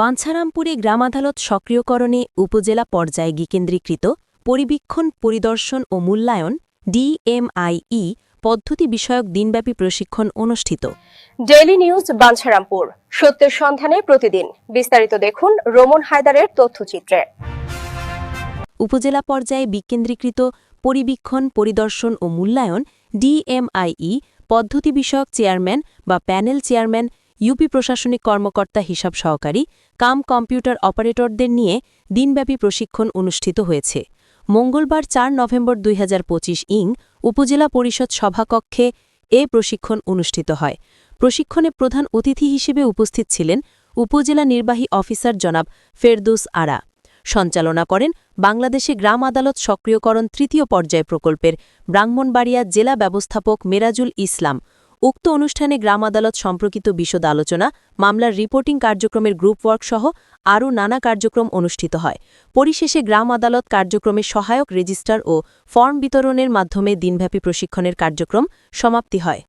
বাঞ্ছারামপুরে গ্রাম আদালত সক্রিয়করণে উপজেলা পর্যায়ে গিকেন্দ্রীকৃত পরিবীক্ষণ পরিদর্শন ও মূল্যায়ন ডিএমআইই পদ্ধতি বিষয়ক দিনব্যাপী প্রশিক্ষণ অনুষ্ঠিত। Daily news Bancharampur. সত্যের সন্ধানে প্রতিদিন। বিস্তারিত দেখুন রোমন হায়দারের তথ্যচিত্রে। উপজেলা পর্যায়ে বিকেন্দ্রীকৃত পরিবীক্ষণ পরিদর্শন ও মূল্যায়ন ডিএমআইই পদ্ধতি বিষয়ক চেয়ারম্যান বা প্যানেল চেয়ারম্যান ইউপি প্রশাসনিক কর্মকর্তা হিসাব সহকারী, কাম কম্পিউটার অপারেটরদের নিয়ে দিনব্যাপী প্রশিক্ষণ অনুষ্ঠিত হয়েছে। মঙ্গলবার চার নভেম্বর দুই হাজার পঁচিশ ইং উপজেলা পরিষদ সভাকক্ষে এ প্রশিক্ষণ অনুষ্ঠিত হয়। প্রশিক্ষণে প্রধান অতিথি হিসেবে উপস্থিত ছিলেন উপজেলা নির্বাহী অফিসার জনাব ফেরদৌস আরা। সঞ্চালনা করেন বাংলাদেশে গ্রাম আদালত সক্রিয়করণ তৃতীয় পর্যায় প্রকল্পের ব্রাহ্মণবাড়িয়া জেলা ব্যবস্থাপক মেরাজুল ইসলাম। উক্ত অনুষ্ঠানে গ্রাম আদালত সম্পর্কিত বিশদ আলোচনা, মামলার রিপোর্টিং কার্যক্রমের গ্রুপ ওয়ার্কসহ আরও নানা কার্যক্রম অনুষ্ঠিত হয়। পরিশেষে গ্রাম আদালত কার্যক্রমে সহায়ক রেজিস্টার ও ফর্ম বিতরণের মাধ্যমে দিনব্যাপী প্রশিক্ষণের কার্যক্রম সমাপ্তি হয়।